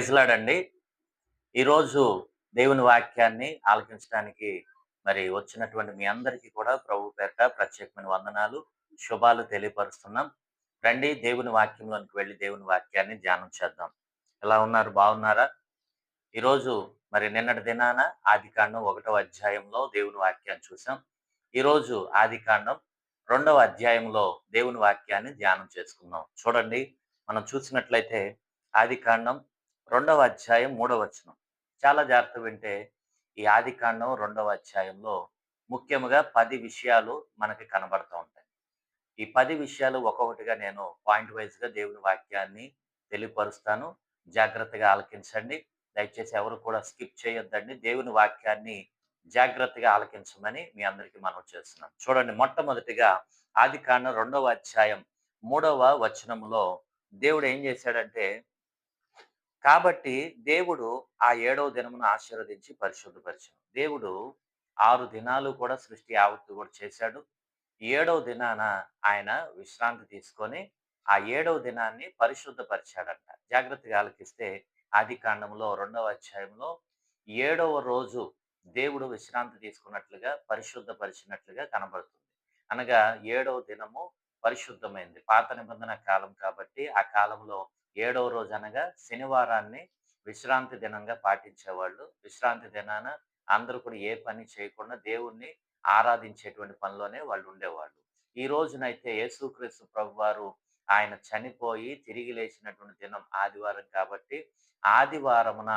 ప్రైజ్లాడండి. ఈరోజు దేవుని వాక్యాన్ని ఆలకించడానికి మరి వచ్చినటువంటి మీ అందరికీ కూడా ప్రభు పేరట ప్రత్యేకమైన వందనాలు శుభాలు తెలియపరుస్తున్నాం. రండి దేవుని వాక్యంలోనికి వెళ్ళి దేవుని వాక్యాన్ని ధ్యానం చేద్దాం. ఎలా ఉన్నారు? బాగున్నారా? ఈరోజు మరి నిన్నటి దినాన ఆది కాండం ఒకటవ అధ్యాయంలో దేవుని వాక్యాన్ని చూసాం. ఈరోజు ఆది కాండం రెండవ అధ్యాయంలో దేవుని వాక్యాన్ని ధ్యానం చేసుకుందాం. చూడండి మనం చూసినట్లయితే ఆది కాండం రెండవ అధ్యాయం మూడవ వచనం. చాలా జాగ్రత్త వింటే ఈ ఆది కాండం రెండవ అధ్యాయంలో ముఖ్యముగా పది విషయాలు మనకి కనబడుతూ ఉంటాయి. ఈ పది విషయాలు ఒక్కొక్కటిగా నేను పాయింట్ వైజ్గా దేవుని వాక్యాన్ని తెలియపరుస్తాను. జాగ్రత్తగా ఆలకించండి. దయచేసి ఎవరు కూడా స్కిప్ చేయొద్దండి. దేవుని వాక్యాన్ని జాగ్రత్తగా ఆలకించమని మీ అందరికీ మనం చేస్తున్నాం చూడండి మొట్టమొదటిగా ఆది కాండం రెండవ అధ్యాయం మూడవ వచనములో దేవుడు ఏం చేశాడంటే కాబట్టి దేవుడు ఆ ఏడవ దినమును ఆశీర్వదించి పరిశుద్ధపరిచాడు. దేవుడు ఆరు దినాలు కూడా సృష్టి యావత్తు కూడా చేశాడు. ఏడవ దినాన ఆయన విశ్రాంతి తీసుకొని ఆ ఏడవ దినాన్ని పరిశుద్ధపరిచాడంట. జాగ్రత్తగా ఆలకిస్తే ఆది కాండంలో రెండవ అధ్యాయంలో ఏడవ రోజు దేవుడు విశ్రాంతి తీసుకున్నట్లుగా పరిశుద్ధపరిచినట్లుగా కనబడుతుంది. అనగా ఏడవ దినము పరిశుద్ధమైంది. పాత నిబంధన కాలం కాబట్టి ఆ కాలంలో ఏడవ రోజు అనగా శనివారాన్ని విశ్రాంతి దినంగా పాటించేవాళ్ళు. విశ్రాంతి దినాన అందరూ కూడా ఏ పని చేయకుండా దేవుణ్ణి ఆరాధించేటువంటి పనిలోనే వాళ్ళు ఉండేవాళ్ళు. ఈ రోజునైతే యేసుక్రీస్తు ప్రభు వారు ఆయన చనిపోయి తిరిగి లేచినటువంటి దినం ఆదివారం కాబట్టి ఆదివారమున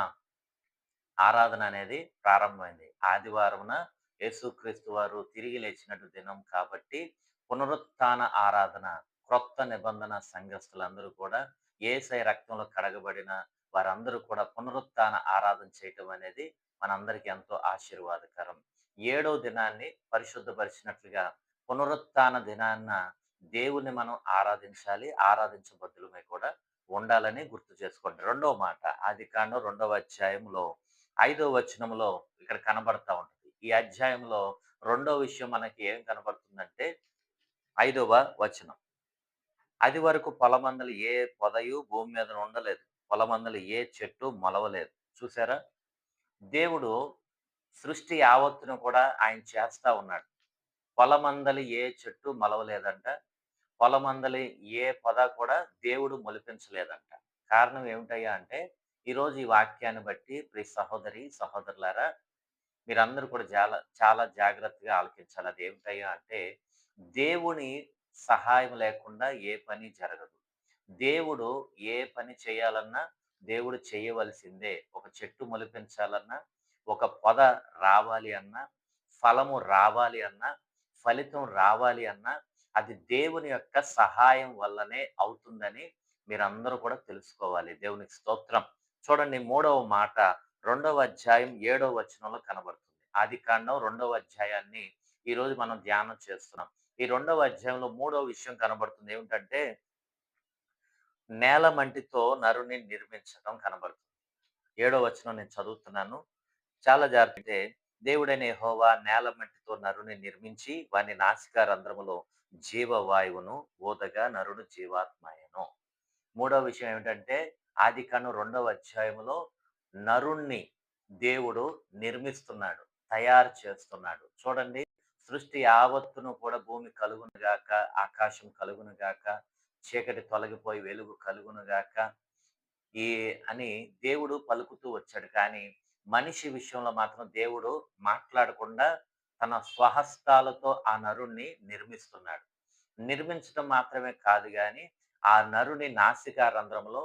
ఆరాధన అనేది ప్రారంభమైంది. ఆదివారమున యేసుక్రీస్తు వారు తిరిగి లేచినట్టు దినం కాబట్టి పునరుత్థాన ఆరాధన క్రొత్త నిబంధన సంఘస్థులందరూ కూడా ఏసై రక్తంలో కడగబడిన వారందరూ కూడా పునరుత్న ఆరాధన చేయటం అనేది మనందరికీ ఎంతో ఆశీర్వాదకరం. ఏడో దినాన్ని పరిశుద్ధపరిచినట్లుగా పునరుత్న దినాన్న దేవుని మనం ఆరాధించాలి ఆరాధించబద్దులమే కూడా ఉండాలని గుర్తు చేసుకోండి. రెండవ మాట ఆది కాండం రెండవ అధ్యాయంలో ఐదవ వచనంలో ఇక్కడ కనబడతా ఉంటుంది. ఈ అధ్యాయంలో రెండవ విషయం మనకి ఏం కనబడుతుందంటే ఐదవ వచనం. అది వరకు పొలమందలు ఏ పొదయు భూమి మీద ఉండలేదు. పొలమందలు ఏ చెట్టు మొలవలేదు. చూసారా? దేవుడు సృష్టి యావత్తును కూడా ఆయన చేస్తా ఉన్నాడు. పొలమందలి ఏ చెట్టు మొలవలేదంట. పొలమందలి ఏ పొద కూడా దేవుడు మొలిపించలేదంట. కారణం ఏమిటయ్యా అంటే ఈరోజు ఈ వాక్యాన్ని బట్టి ప్రతి సహోదరి సహోదరులారా మీరందరూ కూడా చాలా చాలా జాగ్రత్తగా ఆలోచించాలి. అది ఏమిటయ్యా అంటే దేవుని సహాయం లేకుండా ఏ పని జరగదు. దేవుడు ఏ పని చేయాలన్నా దేవుడు చేయవలసిందే. ఒక చెట్టు మొలిపించాలన్నా ఒక పొద రావాలి అన్నా ఫలము రావాలి అన్నా ఫలితం రావాలి అన్నా అది దేవుని యొక్క సహాయం వల్లనే అవుతుందని మీరందరూ కూడా తెలుసుకోవాలి. దేవునికి స్తోత్రం. చూడండి మూడవ మాట రెండవ అధ్యాయం ఏడవ వచనంలో కనబడుతుంది. ఆది కాండం రెండవ అధ్యాయాన్ని ఈరోజు మనం ధ్యానం చేస్తున్నాం. ఈ రెండవ అధ్యాయంలో మూడవ విషయం కనబడుతుంది. ఏమిటంటే నేల మంటితో నరుని నిర్మించడం కనబడుతుంది. ఏడవ వచనం నేను చదువుతున్నాను. చాలా జాగ్రత్త దేవుడైన హోవా నేల మట్టితో నరుని నిర్మించి వాని నాసిక రంధ్రములో జీవవాయువును ఓదగా నరుడు జీవాత్మాయను. మూడవ విషయం ఏమిటంటే ఆది కను రెండవ అధ్యాయంలో నరుణ్ణి దేవుడు నిర్మిస్తున్నాడు తయారు చేస్తున్నాడు. చూడండి. సృష్టి యావత్తును కూడా భూమి కలుగును గాక ఆకాశం కలుగును గాక చీకటి తొలగిపోయి వెలుగు కలుగును గాక ఈ అని దేవుడు పలుకుతూ వచ్చాడు. కానీ మనిషి విషయంలో మాత్రం దేవుడు మాట్లాడకుండా తన స్వహస్తాలతో ఆ నరుణ్ణి నిర్మిస్తున్నాడు. నిర్మించడం మాత్రమే కాదు కానీ ఆ నరుని నాసికా రంధ్రంలో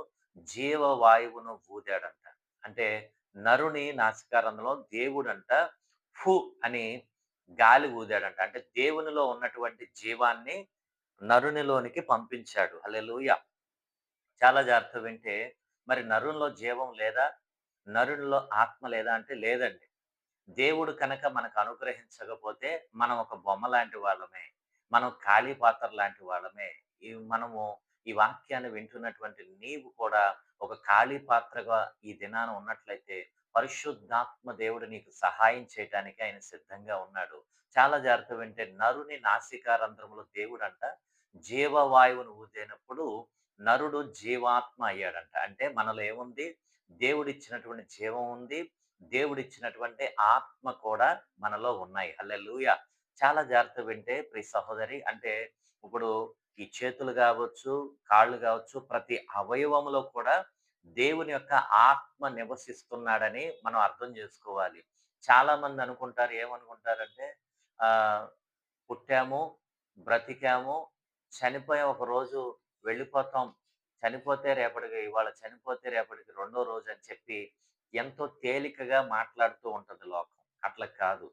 జీవవాయువును ఊదాడంట. అంటే నరుని నాసికా రంధ్రంలో దేవుడంట ఫు అని గాలి ఊదాడంట. అంటే దేవునిలో ఉన్నటువంటి జీవాన్ని నరునిలోనికి పంపించాడు. హల్లెలూయా. చాలా జాగ్రత్త వింటే మరి నరునిలో జీవం లేదా? నరునిలో ఆత్మ లేదా అంటే లేదండి. దేవుడు కనుక మనకు అనుగ్రహించకపోతే మనం ఒక బొమ్మ లాంటి వాళ్ళమే. మనం ఖాళీ పాత్ర లాంటి వాళ్ళమే. ఈ మనము ఈ వాక్యాన్ని వింటున్నటువంటి నీవు కూడా ఒక ఖాళీ పాత్రగా ఈ దినాన ఉన్నట్లయితే పరిశుద్ధాత్మ దేవుడు నీకు సహాయం చేయటానికి ఆయన సిద్ధంగా ఉన్నాడు చాలా జాగ్రత్త వింటే నరుని నాసికా రంధ్రములో దేవుడు అంట జీవవాయువును ఊదేనప్పుడు నరుడు జీవాత్మ అయ్యాడంట. అంటే మనలో ఏముంది? దేవుడిచ్చినటువంటి జీవం ఉంది. దేవుడిచ్చినటువంటి ఆత్మ కూడా మనలో ఉన్నాయి. హల్లెలూయా! చాలా జాగ్రత్త వింటే ప్రి సహోదరి అంటే ఇప్పుడు ఈ చేతులు కావచ్చు కాళ్ళు కావచ్చు ప్రతి అవయవంలో కూడా దేవుని యొక్క ఆత్మ నివసిస్తున్నాడని మనం అర్థం చేసుకోవాలి చాలా మంది అనుకుంటారు ఏమనుకుంటారంటే ఆ పుట్టాము, బ్రతికాము, చనిపోయే ఒక రోజు వెళ్ళిపోతాం. చనిపోతే రేపటికి ఇవాళ చనిపోతే రేపటికి రెండో రోజు అని చెప్పి ఎంతో తేలికగా మాట్లాడుతూ ఉంటది లోకం. అట్లా కాదు.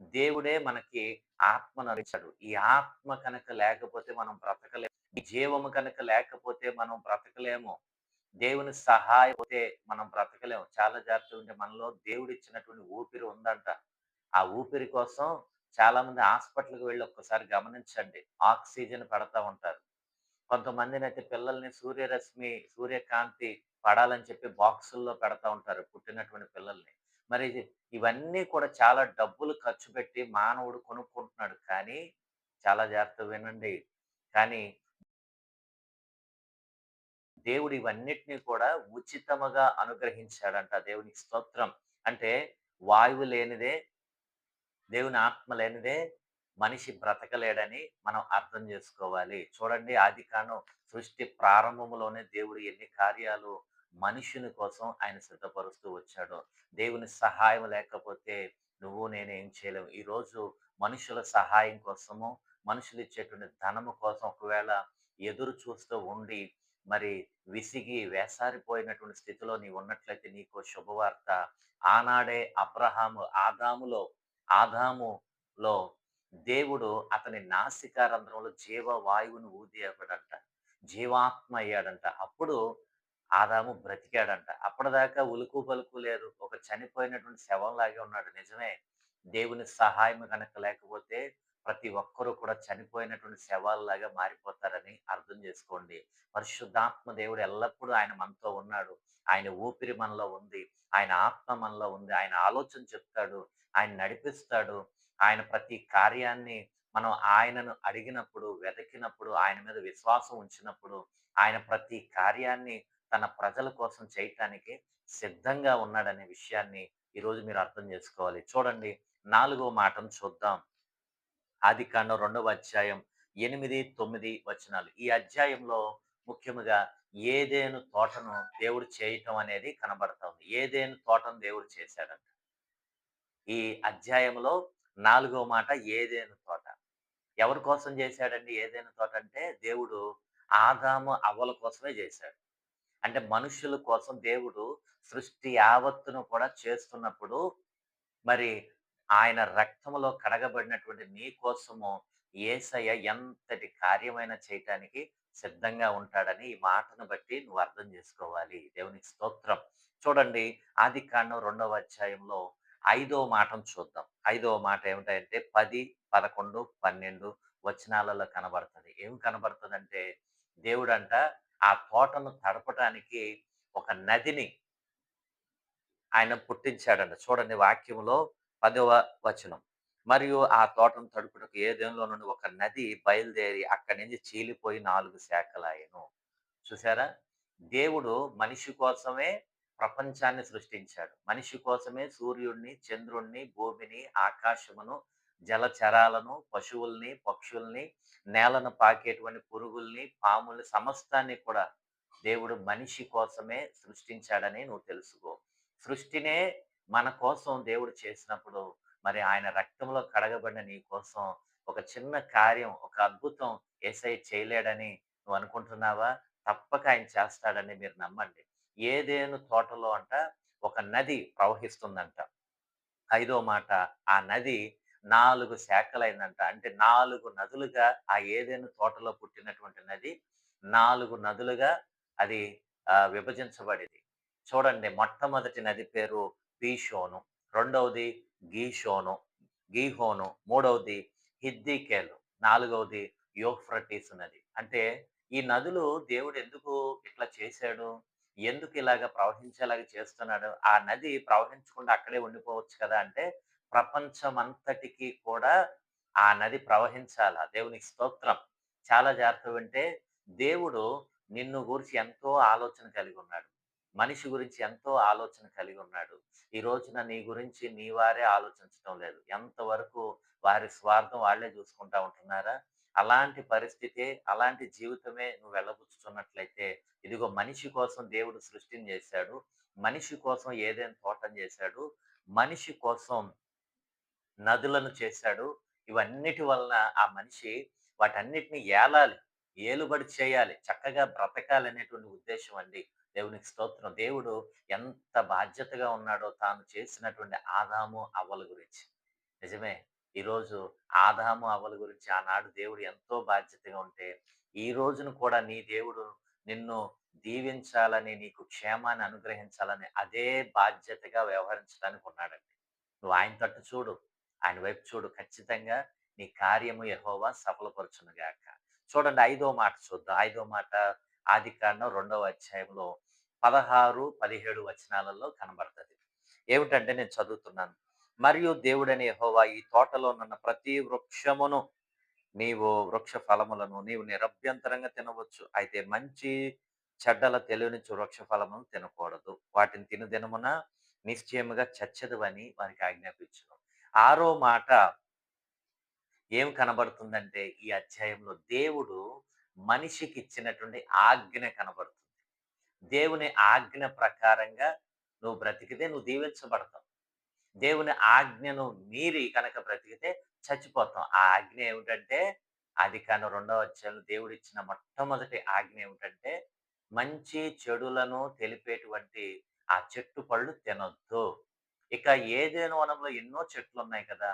దేవుడే మనకి ఆత్మనరిచాడు. ఈ ఆత్మ కనుక లేకపోతే మనం బ్రతకలేము. జీవము కనుక లేకపోతే మనం బ్రతకలేము. దేవుని సహాయం పోతే మనం బ్రతకలేము. చాలా జాగ్రత్తగా ఉంటే మనలో దేవుడిచ్చినటువంటి ఊపిరి ఉందంట. ఆ ఊపిరి కోసం చాలామంది హాస్పిటల్‌కి వెళ్ళి ఒక్కసారి గమనించండి. ఆక్సిజన్ పెడతా ఉంటారు. కొంతమందినైతే పిల్లల్ని సూర్యరశ్మి, సూర్యకాంతి పడాలని చెప్పి బాక్సుల్లో పెడతా ఉంటారు పుట్టినటువంటి పిల్లల్ని. మరి ఇవన్నీ కూడా చాలా డబ్బులు ఖర్చు పెట్టి మానవుడు కొనుక్కుంటున్నాడు. కానీ చాలా జాగ్రత్తగా వినండి. కానీ దేవుడు ఇవన్నిటిని కూడా ఉచితముగా అనుగ్రహించాడంట. దేవునికి స్తోత్రం. అంటే వాయువు లేనిదే దేవుని ఆత్మ లేనిదే మనిషి బ్రతకలేడని మనం అర్థం చేసుకోవాలి. చూడండి ఆది సృష్టి ప్రారంభంలోనే దేవుడు ఎన్ని కార్యాలు మనుషుని కోసం ఆయన సిద్ధపరుస్తూ వచ్చాడు దేవుని సహాయం లేకపోతే నువ్వు నేను ఏం చేయలేము. ఈరోజు మనుషుల సహాయం కోసము, మనుషులు ఇచ్చేటువంటి ధనము కోసం ఒకవేళ ఎదురు చూస్తూ ఉండి, మరి విసిగి వేసారిపోయినటువంటి స్థితిలో నీవు ఉన్నట్లయితే నీకు శుభవార్త. ఆనాడే అబ్రహాము ఆదాములో ఆదాములో దేవుడు అతని నాసికా రంధ్రంలో జీవ ఊది ఊదియాడట. జీవాత్మ అయ్యాడంట. అప్పుడు ఆదాము బ్రతికాడంట. అప్పటిదాకా ఉలుకు పలుకు లేదు. ఒక చనిపోయినటువంటి శవంలాగే ఉన్నాడు. నిజమే. దేవుని సహాయం కనుక లేకపోతే ప్రతి ఒక్కరూ కూడా చనిపోయినటువంటి శవాల్లాగా మారిపోతారని అర్థం చేసుకోండి. పరిశుద్ధాత్మ దేవుడు ఎల్లప్పుడూ ఆయన మనతో ఉన్నాడు. ఆయన ఊపిరి మనలో ఉంది. ఆయన ఆత్మ మనలో ఉంది. ఆయన ఆలోచన చెప్తాడు. ఆయన నడిపిస్తాడు. ఆయన ప్రతి కార్యాన్ని మనం ఆయనను అడిగినప్పుడు, వెతికినప్పుడు, ఆయన మీద విశ్వాసం ఉంచినప్పుడు, ఆయన ప్రతి కార్యాన్ని తన ప్రజల కోసం చేయటానికి సిద్ధంగా ఉన్నాడనే విషయాన్ని ఈరోజు మీరు అర్థం చేసుకోవాలి. చూడండి నాలుగో మాటను చూద్దాం. ఆదికాండం రెండవ అధ్యాయం 8, 9 వచనాలు. ఈ అధ్యాయంలో ముఖ్యముగా ఏదేను తోటను దేవుడు చేయటం అనేది కనబడతా ఏదేను తోటను దేవుడు చేశాడంట. ఈ అధ్యాయంలో నాలుగో మాట ఏదేను తోట. ఎవరి కోసం చేశాడండి ఏదేను తోట అంటే దేవుడు ఆదాము, అవ్వల కోసమే చేశాడు. అంటే మనుషుల కోసం దేవుడు సృష్టి యావత్తును కూడా చేస్తున్నప్పుడు మరి ఆయన రక్తములో కడగబడినటువంటి నీ కోసము యేసయ్య ఎంతటి కార్యమైన చేయటానికి సిద్ధంగా ఉంటాడని ఈ మాటను బట్టి నువ్వు అర్థం చేసుకోవాలి. దేవునికి స్తోత్రం. చూడండి ఆది కాండం రెండవ అధ్యాయంలో ఐదో మాటను చూద్దాం. ఐదవ మాట ఏమిటంటే 10, 11, 12 వచనాలలో కనబడుతుంది ఏం కనబడుతుందంటే దేవుడంట ఆ తోటను తడపటానికి ఒక నదిని ఆయన పుట్టించాడంట. చూడండి వాక్యంలో పదవ వచనం. మరియు ఆ తోటను తడుపుటకు ఏదెనులో నుండి ఒక నది బయలుదేరి అక్కడి నుంచి చీలిపోయి నాలుగు శాఖలాయను చూసారా? దేవుడు మనిషి కోసమే ప్రపంచాన్ని సృష్టించాడు. మనిషి కోసమే సూర్యుడిని, చంద్రుణ్ణి భూమిని, ఆకాశమును, జలచరాలను, పశువుల్ని, పక్షుల్ని, నేలను పాకేటువంటి పురుగుల్ని, పాముల్ని సమస్తాన్ని కూడా దేవుడు మనిషి కోసమే సృష్టించాడని నువ్వు తెలుసుకో. సృష్టినే మన కోసం దేవుడు చేసినప్పుడు మరి ఆయన రక్తంలో కడగబడిన నీ కోసం ఒక చిన్న కార్యం, ఒక అద్భుతం ఏసై చేయలేడని నువ్వు అనుకుంటున్నావా? తప్పక ఆయన చేస్తాడని మీరు నమ్మండి. ఏదేను తోటలో అంట ఒక నది ప్రవహిస్తుందంట. ఐదో మాట ఆ నది నాలుగు శాఖలైందంట. అంటే నాలుగు నదులుగా ఆ ఏదేను తోటలో పుట్టినటువంటి నది నాలుగు నదులుగా అది విభజించబడింది. చూడండి మొట్టమొదటి నది పేరు పీషోను, రెండవది గీషోను, గీహోను, మూడవది హిద్దికేలు నాలుగవది యోఫ్రటీస్ నది. అంటే ఈ నదులు దేవుడు ఎందుకు ఇట్లా చేశాడు? ఎందుకు ఇలాగ ప్రవహించేలాగా చేస్తున్నాడు? ఆ నది ప్రవహించకుండా అక్కడే ఉండిపోవచ్చు కదా! అంటే ప్రపంచమంతటికి కూడా ఆ నది ప్రవహించాల. దేవునికి స్తోత్రం. చాలా జాగ్రత్తగా ఉంటే దేవుడు నిన్ను గురించి ఎంతో ఆలోచన కలిగి ఉన్నాడు. మనిషి గురించి ఎంతో ఆలోచన కలిగి ఉన్నాడు. ఈ రోజున నీ గురించి నీ వారే ఆలోచించటం లేదు. ఎంతవరకు వారి స్వార్థం వాళ్ళే చూసుకుంటా ఉంటున్నారా? అలాంటి పరిస్థితే, అలాంటి జీవితమే నువ్వు వెళ్ళబుచ్చుతున్నట్లయితే, ఇదిగో మనిషి కోసం దేవుడు సృష్టిని చేశాడు. మనిషి కోసం ఏదైనా తోటం చేశాడు. మనిషి కోసం నదులను చేశాడు. ఇవన్నిటి వలన ఆ మనిషి వాటన్నిటిని ఏలాలి. ఏలుబడి చేయాలి. చక్కగా బ్రతకాలనేటువంటి ఉద్దేశం అండి. దేవునికి స్తోత్రం. దేవుడు ఎంత బాధ్యతగా ఉన్నాడో తాను చేసినటువంటి ఆదాము, అవ్వల గురించి. నిజమే. ఈరోజు ఆదాము, అవ్వల గురించి ఆనాడు దేవుడు ఎంతో బాధ్యతగా ఉంటే, ఈ రోజున కూడా నీ దేవుడు నిన్ను దీవించాలని, నీకు క్షేమాన్ని అనుగ్రహించాలని అదే బాధ్యతగా వ్యవహరించడానికి ఉన్నాడండి. నువ్వు ఆయన తట్టు చూడు. ఆయన వైపు చూడు. ఖచ్చితంగా నీ కార్యము యహోవా సఫలపరచునుగాక. చూడండి ఐదో మాట చూద్దాం. ఐదో మాట ఆది కారణం రెండవ అధ్యాయంలో 16, 17 వచనాలలో కనబడుతుంది ఏమిటంటే నేను చదువుతున్నాను. మరియు దేవుడనే హోవా ఈ తోటలో నున్న ప్రతి వృక్షమును నీవు వృక్ష ఫలములను నీవు నిరభ్యంతరంగా తినవచ్చు. అయితే మంచి చెడ్డల తెలివినిచ్చు వృక్ష ఫలములను తినకూడదు. వాటిని తిను దినమున నిశ్చయముగా చచ్చెదవని వారికి ఆజ్ఞాపించను ఆరో మాట ఏం కనబడుతుందంటే ఈ అధ్యాయంలో దేవుడు మనిషికి ఇచ్చినటువంటి ఆజ్ఞ కనబడుతుంది. దేవుని ఆజ్ఞ ప్రకారంగా నువ్వు బ్రతికితే నువ్వు దీవించబడతావు. దేవుని ఆజ్ఞను మీరి కనుక బ్రతికితే చచ్చిపోతాం. ఆ ఆజ్ఞ ఏమిటంటే అది ఆదికాండం రెండవ అధ్యాయంలో దేవుడు ఇచ్చిన మొట్టమొదటి ఆజ్ఞ ఏమిటంటే మంచి చెడులను తెలిపేటువంటి ఆ చెట్టు పళ్ళు తినొద్దు. ఇక ఏదైనా వనంలో ఎన్నో చెట్లున్నాయి కదా!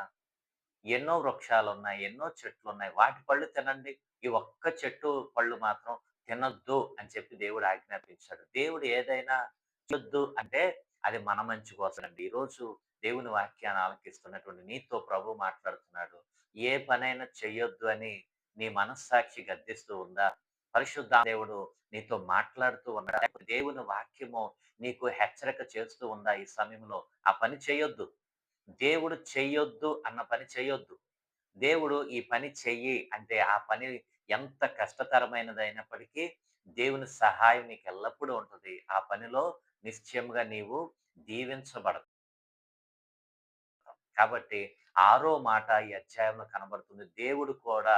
ఎన్నో వృక్షాలున్నాయి. ఎన్నో చెట్లున్నాయి. వాటి పళ్ళు తినండి. ఈ ఒక్క చెట్టు పళ్ళు మాత్రం తినొద్దు అని చెప్పి దేవుడు ఆజ్ఞాపించాడు. దేవుడు ఏదైనా చేయొద్దు అంటే అది మన మంచి కోసం అండి ఈరోజు దేవుని వాక్యాన్ని ఆలకిస్తున్నటువంటి నీతో ప్రభు మాట్లాడుతున్నాడు. ఏ పనైనా చెయ్యొద్దు అని నీ మనస్సాక్షి గద్దిస్తూ ఉందా? పరిశుద్ధ దేవుడు నీతో మాట్లాడుతూ ఉన్నాడా? దేవుని వాక్యము నీకు హెచ్చరిక చేస్తూ ఉందా ఈ సమయంలో? ఆ పని చేయొద్దు. దేవుడు చెయ్యొద్దు అన్న పని చేయొద్దు. దేవుడు ఈ పని చెయ్యి అంటే ఆ పని ఎంత కష్టతరమైనదైనప్పటికీ దేవుని సహాయం నీకు ఎల్లప్పుడూ ఉంటుంది ఆ పనిలో నిశ్చయముగా నీవు దీవించబడదు కాబట్టి ఆరో మాట ఈ అధ్యాయంలో కనబడుతుంది. దేవుడు కూడా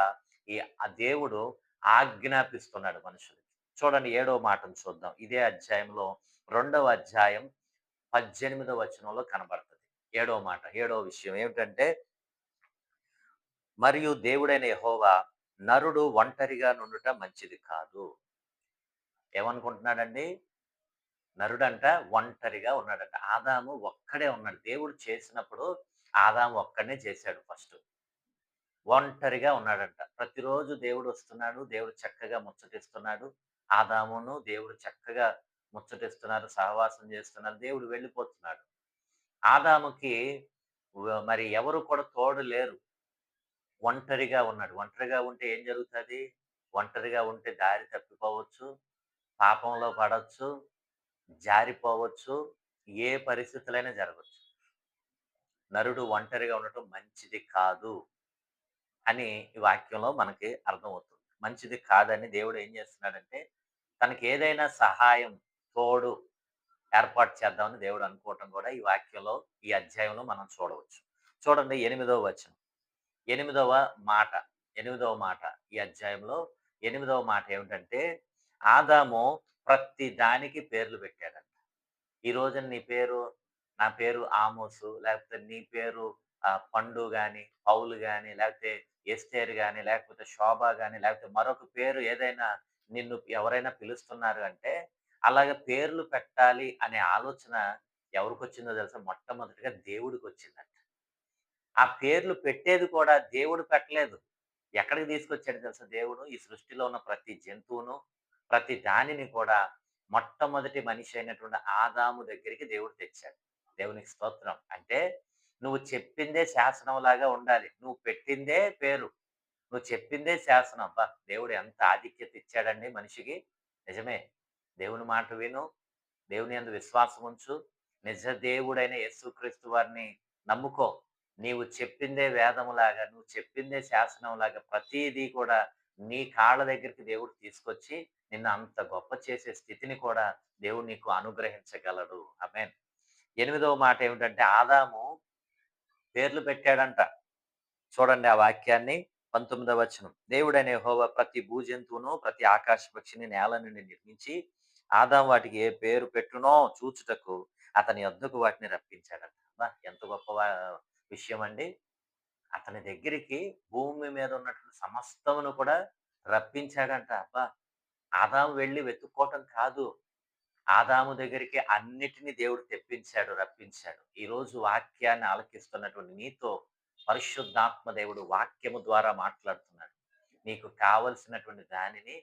ఈ దేవుడు ఆజ్ఞాపిస్తున్నాడు మనుషులకి. చూడండి ఏడో మాటను చూద్దాం. ఇదే అధ్యాయంలో రెండవ అధ్యాయం 18వ వచనంలో కనబడుతుంది ఏడో మాట. ఏడో విషయం ఏమిటంటే మరియు దేవుడైన యహోవా నరుడు ఒంటరిగా నుండుట మంచిది కాదు. ఏమనుకుంటున్నాడండి? నరుడంట ఒంటరిగా ఉన్నాడంట. ఆదాము ఒక్కడే ఉన్నాడు. దేవుడు చేసినప్పుడు ఆదాము ఒక్కడనే చేశాడు ఫస్ట్. ఒంటరిగా ఉన్నాడంట. ప్రతిరోజు దేవుడు వస్తున్నాడు. దేవుడు చక్కగా ముచ్చటిస్తున్నాడు. ఆదామును దేవుడు చక్కగా ముచ్చటిస్తున్నారు. సహవాసం చేస్తున్నారు. దేవుడు వెళ్ళిపోతున్నాడు. ఆదాముకి మరి ఎవరు కూడా తోడు లేరు. ఒంటరిగా ఉన్నాడు. ఒంటరిగా ఉంటే ఏం జరుగుతుంది ఒంటరిగా ఉంటే దారి తప్పిపోవచ్చు. పాపంలో పడవచ్చు జారిపోవచ్చు. ఏ పరిస్థితులైనా జరగవచ్చు నరుడు ఒంటరిగా ఉండటం మంచిది కాదు. అని ఈ వాక్యంలో మనకి అర్థమవుతుంది. మంచిది కాదని దేవుడు ఏం చేస్తున్నాడంటే తనకి ఏదైనా సహాయం, తోడు ఏర్పాటు చేద్దామని దేవుడు అనుకోవటం కూడా ఈ వాక్యంలో, ఈ అధ్యాయంలో మనం చూడవచ్చు. చూడండి ఎనిమిదవ వచనం. ఎనిమిదవ మాట. ఎనిమిదవ మాట. ఈ అధ్యాయంలో ఎనిమిదవ మాట ఏమిటంటే ఆదాము ప్రతి దానికి పేర్లు పెట్టాడంట. ఈ రోజున నీ పేరు నా పేరు ఆమోసు లేకపోతే నీ పేరు పండు గాని, పౌలు కానీ లేకపోతే ఎస్టేర్ కానీ లేకపోతే శోభ కానీ లేకపోతే మరొక పేరు ఏదైనా నిన్ను ఎవరైనా పిలుస్తున్నారు అంటే అలాగే పేర్లు పెట్టాలి అనే ఆలోచన ఎవరికి వచ్చిందో తెలుసా? మొట్టమొదటిగా దేవుడికి వచ్చిందంట ఆ పేర్లు పెట్టేది కూడా దేవుడు పెట్టలేదు. ఎక్కడికి తీసుకొచ్చాడు తెలుసా దేవుడు? ఈ సృష్టిలో ఉన్న ప్రతి జంతువును, ప్రతి దానిని కూడా మొట్టమొదటి మనిషి అయినటువంటి ఆదాము దగ్గరికి దేవుడు తెచ్చాడు. దేవునికి స్తోత్రం. అంటే నువ్వు చెప్పిందే శాసనం లాగా ఉండాలి. నువ్వు పెట్టిందే పేరు. నువ్వు చెప్పిందే శాసనం. అబ్బా! దేవుడు ఎంత ఆధిక్యత ఇచ్చాడండి మనిషికి. నిజమే. దేవుని మాట విను. దేవుని అందు విశ్వాసం ఉంచు. నిజ దేవుడైన యేసుక్రీస్తు వారిని నమ్ముకో. నీవు చెప్పిందే వేదములాగా, నువ్వు చెప్పిందే శాసనంలాగా ప్రతీదీ కూడా నీ కాళ్ళ దగ్గరికి దేవుడు తీసుకొచ్చి నిన్ను అంత గొప్ప చేసే స్థితిని కూడా దేవుడు నీకు అనుగ్రహించగలడు అమెన్ ఎనిమిదవ మాట ఏమిటంటే ఆదాము పేర్లు పెట్టాడంట. చూడండి ఆ వాక్యాన్ని 19వ వచనం. దేవుడనే హోవ ప్రతి భూజంతువును, ప్రతి ఆకాశ పక్షిని నేల నుండి నిర్మించి ఆదాం వాటికి ఏ పేరు పెట్టునో చూచుటకు అతని వద్దకు వాటిని రప్పించాడంట. ఎంత గొప్ప విషయం అండి. అతని దగ్గరికి భూమి మీద ఉన్నటువంటి సమస్తమును కూడా రప్పించాడంట. అబ్బా! ఆదాము వెళ్ళి వెతుక్కోవటం కాదు. ఆదాము దగ్గరికి అన్నిటిని దేవుడు తెప్పించాడు, రప్పించాడు. ఈరోజు వాక్యాన్ని ఆలకిస్తున్నటువంటి నీతో పరిశుద్ధాత్మ దేవుడు వాక్యము ద్వారా మాట్లాడుతున్నాడు. నీకు కావలసినటువంటి దానిని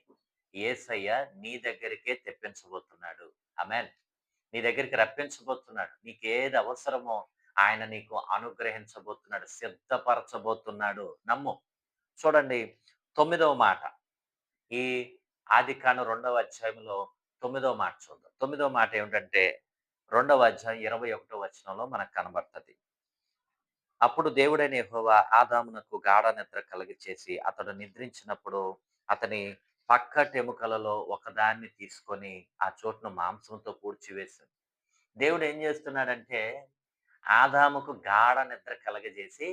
యేసయ్య నీ దగ్గరికే తెప్పించబోతున్నాడు. అమెన్ నీ దగ్గరికి రప్పించబోతున్నాడు. నీకేది అవసరమో ఆయన నీకు అనుగ్రహించబోతున్నాడు. సిద్ధపరచబోతున్నాడు. నమ్ము. చూడండి తొమ్మిదవ మాట. ఈ ఆదికాండం రెండవ అధ్యాయంలో తొమ్మిదవ మాట చూద్దాం. తొమ్మిదవ మాట ఏమిటంటే రెండవ అధ్యాయం 21వ వచనంలో మనకు కనబడుతుంది అప్పుడు దేవుడైన హోవా ఆదామునకు గాఢ నిద్ర కలుగచేసి అతడు నిద్రించినప్పుడు అతని పక్కటెముకలలో ఒకదాన్ని తీసుకొని ఆ చోటును మాంసంతో పూడ్చివేశాడు. దేవుడు ఏం చేస్తున్నాడంటే ఆదాముకు గాఢ నిద్ర కలగజేసి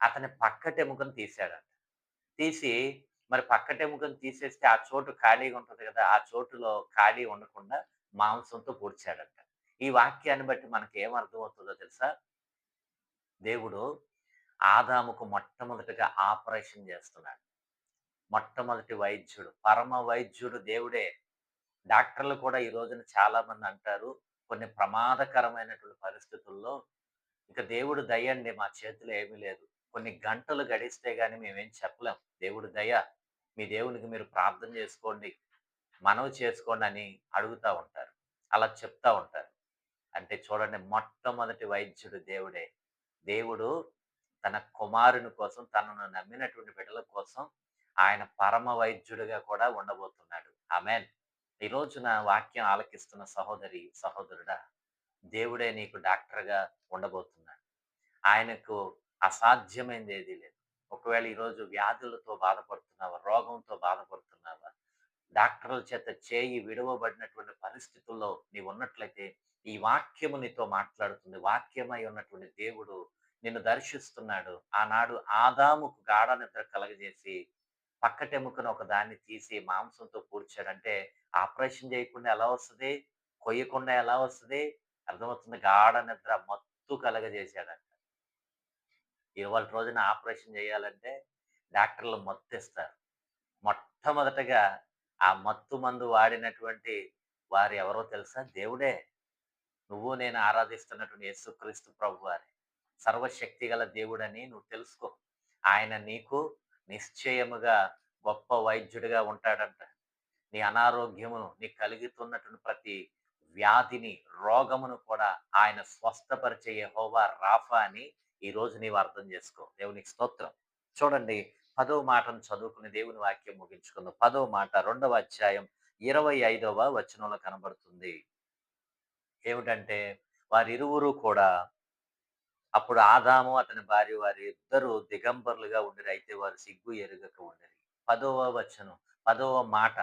అతని పక్కటెముకను తీశాడంట. తీసి మరి పక్కటెముకను తీసేస్తే ఆ చోటు ఖాళీగా ఉంటుంది కదా! ఆ చోటులో ఖాళీ ఉండకుండా మాంసంతో పూడ్చాడంట. ఈ వాక్యాన్ని బట్టి మనకి ఏం అర్థమవుతుందో తెలుసా? దేవుడు ఆదాముకు మొట్టమొదటిగా ఆపరేషన్ చేస్తున్నాడు. మొట్టమొదటి వైద్యుడు, పరమ వైద్యుడు దేవుడే. డాక్టర్లు కూడా ఈ రోజున చాలా మంది అంటారు, కొన్ని ప్రమాదకరమైనటువంటి పరిస్థితుల్లో ఇక దేవుడు దయ అండి మా చేతిలో ఏమీ లేదు. కొన్ని గంటలు గడిస్తే గాని మేమేం చెప్పలేం. దేవుడు దయ. మీ దేవునికి మీరు ప్రార్థన చేసుకోండి. మనవి చేసుకోండి అని అడుగుతా ఉంటారు. అలా చెప్తా ఉంటారు. అంటే చూడండి మొట్టమొదటి వైద్యుడు దేవుడే. దేవుడు తన కుమారుని కోసం తనను నమ్మినటువంటి బిడ్డల కోసం ఆయన పరమ వైద్యుడిగా కూడా ఉండబోతున్నాడు. ఆమెన్ ఈ రోజున వాక్యం ఆలకిస్తున్న సహోదరి, సహోదరుడా దేవుడే నీకు డాక్టర్‌గా ఉండబోతున్నాడు. ఆయనకు అసాధ్యమైనది ఏదీ లేదు. ఒకవేళ ఈరోజు వ్యాధులతో బాధపడుతున్నావా? రోగంతో బాధపడుతున్నావా? డాక్టర్ల చేత చేయి విడవబడినటువంటి పరిస్థితుల్లో నీవున్నట్లయితే ఈ వాక్యము నీతో మాట్లాడుతుంది. వాక్యమై ఉన్నటువంటి దేవుడు నిన్ను దర్శిస్తున్నాడు. ఆనాడు ఆదాముకు గాఢ నిద్ర కలగజేసి పక్కటెముకను ఒక దాన్ని తీసి మాంసంతో కూర్చాడంటే ఆపరేషన్ చేయకుండా ఎలా వస్తుంది కొయ్యకుండా ఎలా వస్తుంది అర్థమవుతుంది. గాఢ నిద్ర మత్తు కలగజేశాడంట. ఇవాళ రోజున ఆపరేషన్ చేయాలంటే డాక్టర్లు మత్తిస్తారు. మొట్టమొదటగా ఆ మత్తు మందు వాడినటువంటి వారు ఎవరో తెలుసా? దేవుడే. నువ్వు నేను ఆరాధిస్తున్నటువంటి యేసుక్రీస్తు ప్రభువారి సర్వశక్తి గల దేవుడని నువ్వు తెలుసుకో. ఆయన నీకు నిశ్చయముగా గొప్ప వైద్యుడిగా ఉంటాడంట. నీ అనారోగ్యమును, నీకు కలుగుతున్నటువంటి ప్రతి వ్యాధిని, రోగమును కూడా ఆయన స్వస్థపరిచే హోవా రాఫా అని ఈ రోజు నీవు అర్థం చేసుకో. దేవునికి స్తోత్రం. చూడండి పదవ మాటను చదువుకుని దేవుని వాక్యం ముగించుకుందాం. పదవ మాట రెండవ అధ్యాయం 25వ వచనంలో కనబడుతుంది. ఏమిటంటే వారిరువురు కూడా అప్పుడు ఆదాము అతని భార్య వారి ఇద్దరు దిగంబరులుగా ఉండి అయితే వారు సిగ్గు ఎరుగక ఉండరు పదవ వచనం, పదవ మాట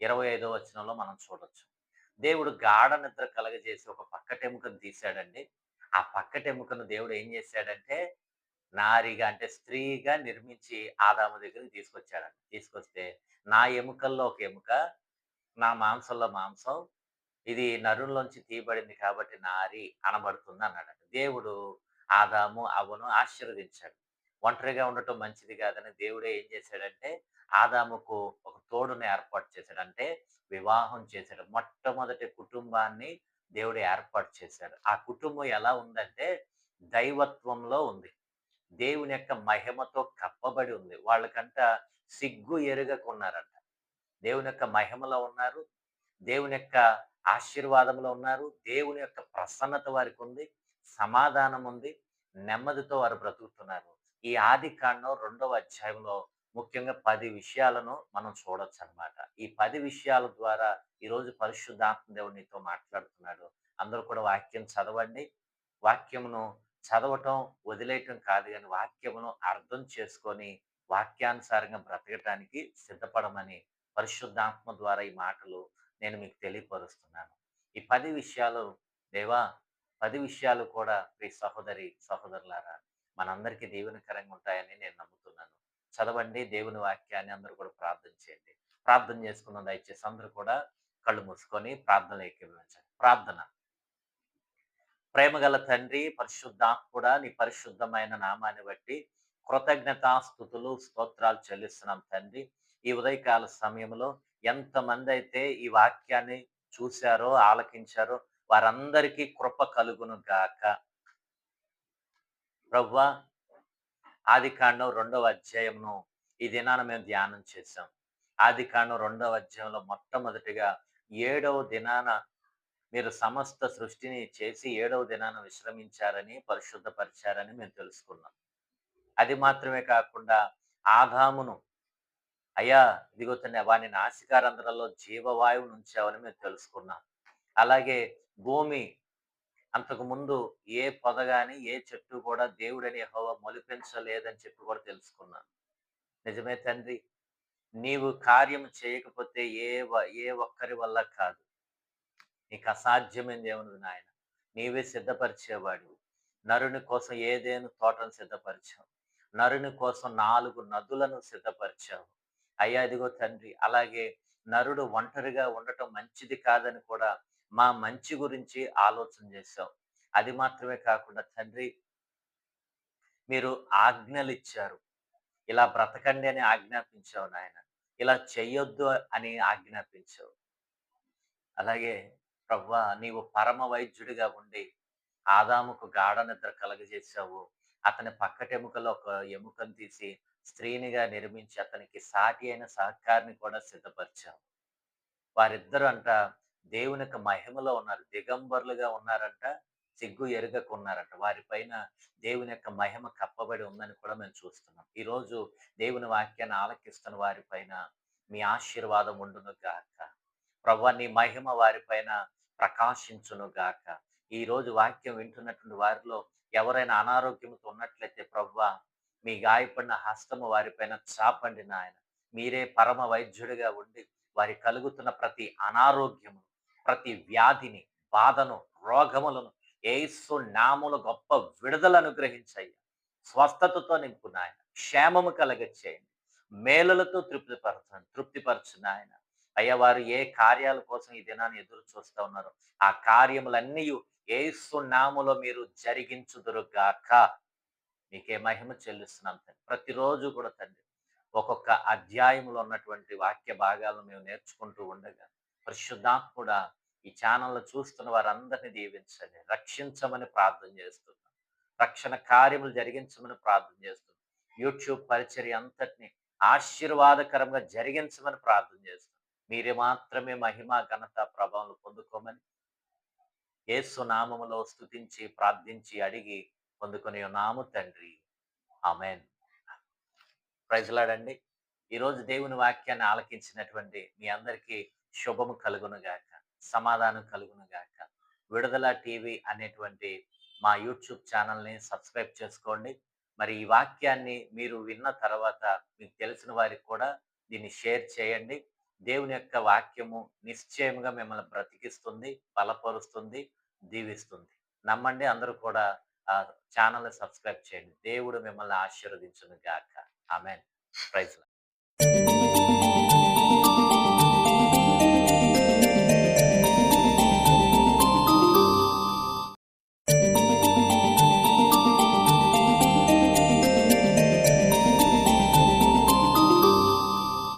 25వ వచనంలో మనం చూడొచ్చు. దేవుడు గాఢ నిద్ర కలగజేసి ఒక పక్కటెముకను తీశాడండి. ఆ పక్కటెముకను దేవుడు ఏం చేశాడంటే నారిగా అంటే స్త్రీగా నిర్మించి ఆదాము దగ్గరికి తీసుకొచ్చాడంట. తీసుకొస్తే నా ఎముకల్లో ఒక ఎముక, నా మాంసంలో మాంసం, ఇది నరుల్లోంచి తీయబడింది కాబట్టి నారి అనబడుతుంది అన్నాడు దేవుడు ఆదాము, అవను ఆశీర్వదించాడు. ఒంటరిగా ఉండటం మంచిది కాదని దేవుడే ఏం చేశాడంటే ఆదాముకు ఒక తోడును ఏర్పాటు చేశాడు. అంటే వివాహం చేశాడు. మొట్టమొదటి కుటుంబాన్ని దేవుడు ఏర్పాటు చేశాడు. ఆ కుటుంబం ఎలా ఉందంటే దైవత్వంలో ఉంది. దేవుని యొక్క మహిమతో కప్పబడి ఉంది. వాళ్ళకంట సిగ్గు ఎరుగకున్నారంట దేవుని యొక్క మహిమలో ఉన్నారు. దేవుని యొక్క ఆశీర్వాదంలో ఉన్నారు. దేవుని యొక్క ప్రసన్నత వారికి ఉంది. సమాధానం ఉంది. నెమ్మదితో వారు బ్రతుకుతున్నారు. ఈ ఆదికాండం రెండవ అధ్యాయంలో ముఖ్యంగా పది విషయాలను మనం చూడొచ్చు అనమాట ఈ పది విషయాల ద్వారా ఈరోజు పరిశుద్ధాత్మ దేవుడు నీతో మాట్లాడుతున్నాడు. అందరూ కూడా వాక్యం చదవండి. వాక్యమును చదవటం, వదిలేయటం కాదు కానీ వాక్యమును అర్థం చేసుకొని వాక్యానుసారంగా బ్రతకటానికి సిద్ధపడమని పరిశుద్ధాత్మ ద్వారా ఈ మాటలు నేను మీకు తెలియపరుస్తున్నాను ఈ పది విషయాలు దేవా పది విషయాలు కూడా ప్రియ సహోదరి సహోదరులారా మనందరికీ దీవెనకరంగా ఉంటాయని నేను నమ్ముతున్నాను చదవండి దేవుని వాక్యాన్ని అందరూ కూడా ప్రార్థన చేయండి. ప్రార్థన చేసుకున్న దయచేసి అందరూ కూడా కళ్ళు మూసుకొని ప్రార్థన ఏకీభవించండి. ప్రార్థన. ప్రేమగల తండ్రి కూడా నీ పరిశుద్ధమైన నామాన్ని బట్టి కృతజ్ఞతాస్థుతులు స్తోత్రాలు చెల్లిస్తున్నాం తండ్రి. ఈ ఉదయకాల సమయంలో ఎంతమంది అయితే ఈ వాక్యాన్ని చూశారో ఆలకించారో వారందరికీ కృప కలుగును గాక. ప్రవ్వా ఆది కాండం రెండవ అధ్యాయంను ఈ దినాన మేము ధ్యానం చేశాం. ఆది కాండం రెండవ అధ్యాయంలో మొట్టమొదటిగా ఏడవ దినాన మీరు సమస్త సృష్టిని చేసి ఏడవ దినాన విశ్రమించారని పరిశుద్ధపరిచారని మేము తెలుసుకున్నాం. అది మాత్రమే కాకుండా ఆదామును అయ్యా ఇదిగో వాని నాసికారంధ్రంలో జీవవాయువు నుంచావని మేము తెలుసుకున్నాం. అలాగే భూమి అంతకు ముందు ఏ పొద గాని ఏ చెట్టు కూడా దేవుడని హోవ మొలిపించలేదని చెప్పి కూడా తెలుసుకున్నాను. నిజమే తండ్రి నీవు కార్యం చేయకపోతే ఏ వ- ఏ ఒక్కరి వల్ల కాదు. నీకు అసాధ్యమైంది ఏమున్నది నాయన. నీవే సిద్ధపరిచేవాడు నరుని కోసం ఏదేను తోటను సిద్ధపరిచావు? నరుని కోసం నాలుగు నదులను సిద్ధపరిచావు? అయ్యా ఇదిగో తండ్రి అలాగే నరుడు ఒంటరిగా ఉండటం మంచిది కాదని కూడా మా మంచి గురించి ఆలోచన చేశావు. అది మాత్రమే కాకుండా తండ్రి మీరు ఆజ్ఞలు ఇచ్చారు ఇలా బ్రతకండి అని ఆజ్ఞాపించావు నాయన. ఇలా చెయ్యొద్దు అని ఆజ్ఞాపించావు. అలాగే ప్రవ్వా నీవు పరమ వైద్యుడిగా ఉండి ఆదాముకు గాఢ నిద్ర కలగజేశావు. అతని పక్కటెముకలో ఒక ఎముకను తీసి స్త్రీనిగా నిర్మించి అతనికి సాటి అయిన సహకారిని కూడా సిద్ధపరిచావు. వారిద్దరూ అంట దేవుని యొక్క మహిమలో ఉన్నారు. దిగంబరులుగా ఉన్నారంట సిగ్గు ఎరుగకు ఉన్నారంట వారిపైన దేవుని యొక్క మహిమ కప్పబడి ఉందని కూడా మేము చూస్తున్నాం. ఈరోజు దేవుని వాక్యాన్ని ఆలకిస్తున్న వారిపైన మీ ఆశీర్వాదం ఉండును గాక. ప్రభు నీ మహిమ వారిపైన ప్రకాశించును గాక. ఈ రోజు వాక్యం వింటున్నటువంటి వారిలో ఎవరైనా అనారోగ్యంతో ఉన్నట్లయితే ప్రభు మీ గాయపడిన హస్తము వారిపైన చాపండి నాయన. మీరే పరమ వైద్యుడిగా ఉండి వారి కలుగుతున్న ప్రతి అనారోగ్యము ప్రతి వ్యాధిని బాధను రోగములను ఏసు నాముల గొప్ప విడుదల అనుగ్రహించయ్య స్వస్థతతో నింపునాయన క్షేమము కలగచ్చేయండి. మేలులతో తృప్తిపరచండి తృప్తిపరచండి ఆయన అయ్యా వారు ఏ కార్యాల కోసం ఈ దినాన్ని ఎదురు చూస్తూ ఉన్నారో ఆ కార్యములన్నీ ఏసు నాములో మీరు జరిగించుదురుగాక. మీకే మహిమ చెల్లిస్తున్నాం తండ్రి. ప్రతిరోజు కూడా తండ్రి ఒక్కొక్క అధ్యాయంలో ఉన్నటువంటి వాక్య భాగాలను మేము నేర్చుకుంటూ ఉండగా పరిశుద్ధాత్ముడా ఈ ఛానల్లో చూస్తున్న వారందరినీ దీవించండి. రక్షించమని ప్రార్థన చేస్తున్నాం. రక్షణ కార్యములు జరిగించమని ప్రార్థన చేస్తున్నాం. యూట్యూబ్ పరిచర్య అంతటిని ఆశీర్వాదకరంగా జరిగించమని ప్రార్థన చేస్తున్నాం. మీరే మాత్రమే మహిమ ఘనత ప్రభావం పొందుకోమని యేసు నామములో స్తుతించి ప్రార్థించి అడిగి పొందుకునే నాము తండ్రి. ఆమెన్. ప్రైజ్లాడండి ఈరోజు దేవుని వాక్యాన్ని ఆలకించినటువంటి మీ అందరికీ శుభము కలుగును గాక సమాధానం కలుగును గాక. విడుదల టీవీ అనేటువంటి మా యూట్యూబ్ ఛానల్ని సబ్స్క్రైబ్ చేసుకోండి. మరి ఈ వాక్యాన్ని మీరు విన్న తర్వాత మీకు తెలిసిన వారికి కూడా దీన్ని షేర్ చేయండి. దేవుని యొక్క వాక్యము నిశ్చయంగా మిమ్మల్ని బ్రతికిస్తుంది బలపరుస్తుంది దీవిస్తుంది. నమ్మండి అందరూ కూడా ఆ ఛానల్ని సబ్స్క్రైబ్ చేయండి. దేవుడు మిమ్మల్ని ఆశీర్వదించును గాక. ఆమెన్. ప్రైజ్